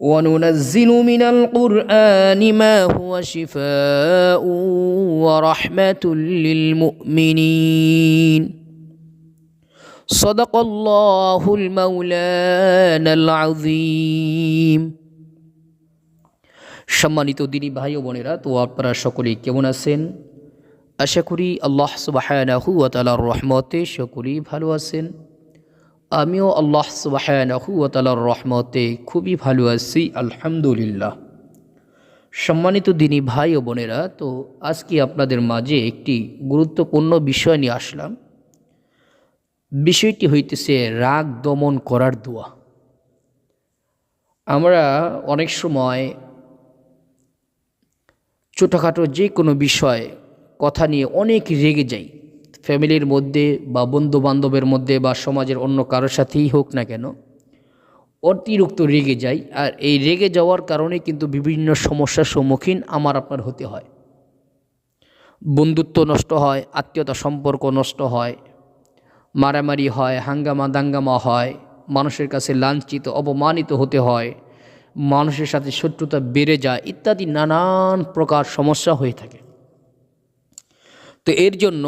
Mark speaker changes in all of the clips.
Speaker 1: وننزل من القرآن ما هو شفاء ورحمة للمؤمنين صدق الله المولانا العظيم সম্মানিত দিনী ভাই ও বোনেরা তো আপনারা সকলেই কেমন আছেন আশা করি আল্লাহ সুবাহানাহু ওয়া তাআলার রহমতে সকলেই ভালো আছেন আমিও আল্লাহ ওয়া রহমতে খুবই ভালো আছি, আলহামদুলিল্লাহ। সম্মানিত দিনী ভাই ও বোনেরা, তো আজকে আপনাদের মাঝে একটি গুরুত্বপূর্ণ বিষয় নিয়ে আসলাম। বিষয়টি হইতেছে রাগ দমন করার দোয়া। আমরা অনেক সময় ছোটোখাটো যে কোনো বিষয় কথা নিয়ে অনেক রেগে যাই। ফ্যামিলির মধ্যে বা বন্ধু বান্ধবের মধ্যে বা সমাজের অন্য কারোর সাথেই হোক না কেন, অতিরিক্ত রেগে যাই। আর এই রেগে যাওয়ার কারণে কিন্তু বিভিন্ন সমস্যার সম্মুখীন আমার আপনার হতে হয়। বন্ধুত্ব নষ্ট হয়, আত্মীয়তা সম্পর্ক নষ্ট হয়, মারামারি হয়, হাঙ্গামা দাঙ্গামা হয়, মানুষের কাছে লাঞ্ছিত, অপমানিত হতে হয়, মানুষের সাথে শত্রুতা বেড়ে যায় ইত্যাদি নানান প্রকার সমস্যা হয়ে থাকে। তো এর জন্য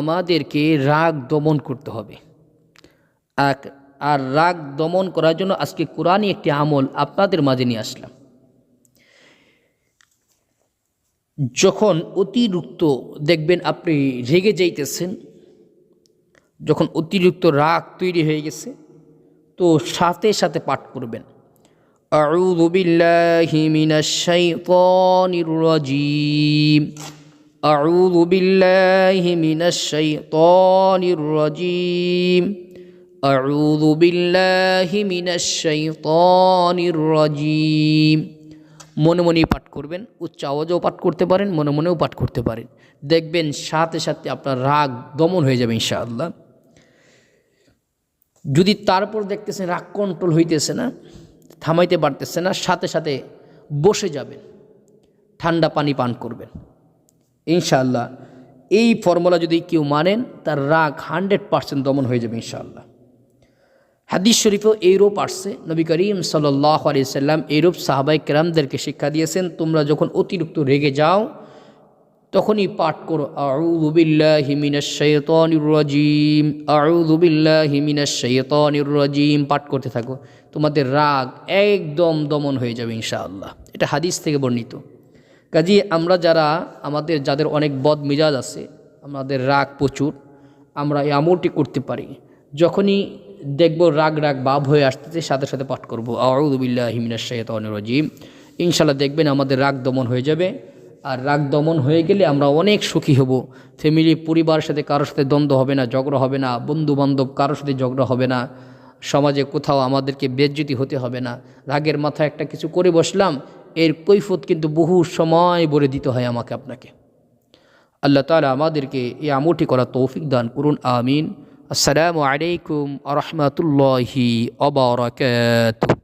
Speaker 1: আমাদেরকে রাগ দমন করতে হবে। আর রাগ দমন করার জন্য আজকে কোরআনই একটি আমল আপনাদের মাঝে নিয়ে আসলাম। যখন অতিরিক্ত দেখবেন আপনি রেগে যাইতেছেন, যখন অতিরিক্ত রাগ তৈরি হয়ে গেছে, তো সাথে সাথে পাঠ করবেন। আউযু বিল্লাহি মিনাশ শাইতানির রাজীম। أعوذ بالله من الشيطان الرجيم أعوذ بالله من الشيطان الرجيم মনে মনেই পাঠ করবেন উচ্চ আওয়াজেও পাঠ করতে পারেন মনে মনেও পাঠ করতে পারেন দেখবেন সাথে সাথে আপনার রাগ দমন হয়ে যাবে ইনশাআল্লাহ যদি তারপর দেখতেছেন রাগ কন্ট্রোল হইতেছে না থামাইতে পারতেছে না সাথে সাথে বসে যাবেন ঠান্ডা পানি পান করবেন ইনশাআল্লাহ। এই ফর্মুলা যদি কেউ মানেন, তার রাগ হান্ড্রেড পার্সেন্ট দমন হয়ে যাবে ইনশাআল্লাহ। হাদিস শরীফও এইরূপ আসছে। নবী করিম সাল্লাহ এইরূপ সাহাবাই কেরামদেরকে শিক্ষা দিয়েছেন, তোমরা যখন অতিরিক্ত রেগে যাও, তখনই পাঠ করো রাজিম পাঠ করতে থাকো। তোমাদের রাগ একদম দমন হয়ে যাবে ইনশাআল্লাহ। এটা হাদিস থেকে বর্ণিত। কাজী আমরা যারা আমাদের, যাদের অনেক বদ মেজাজ আছে, আমাদের রাগ প্রচুর, আমরা এই আমলটি করতে পারি। যখনই দেখব রাগ রাগ বাব হয়ে আসতেছে, সাথে সাথে পাঠ করব। আউযুবিল্লাহি মিনাশ শাইতানির রাজিম। ইনশাআল্লাহ দেখবেন আমাদের রাগ দমন হয়ে যাবে। আর রাগ দমন হয়ে গেলে আমরা অনেক সুখী হব। ফ্যামিলি, পরিবারের সাথে কারোর সাথে দ্বন্দ্ব হবে না, ঝগড়া হবে না বন্ধু বান্ধব কারোর সাথে ঝগড়া হবে না, সমাজে কোথাও আমাদেরকে বেজ্জিতি হতে হবে না। রাগের মাথায় একটা কিছু করে বসলাম এর কৈফত কিন্তু বহু সময় বলে দিতে হয় আমাকে আপনাকে। আল্লাহ তালা আমাদেরকে এই আমলটি করা তৌফিক দান করুন, আমিন। আসসালামু আলাইকুম আ রহমতুল্লাহি অবরাকাত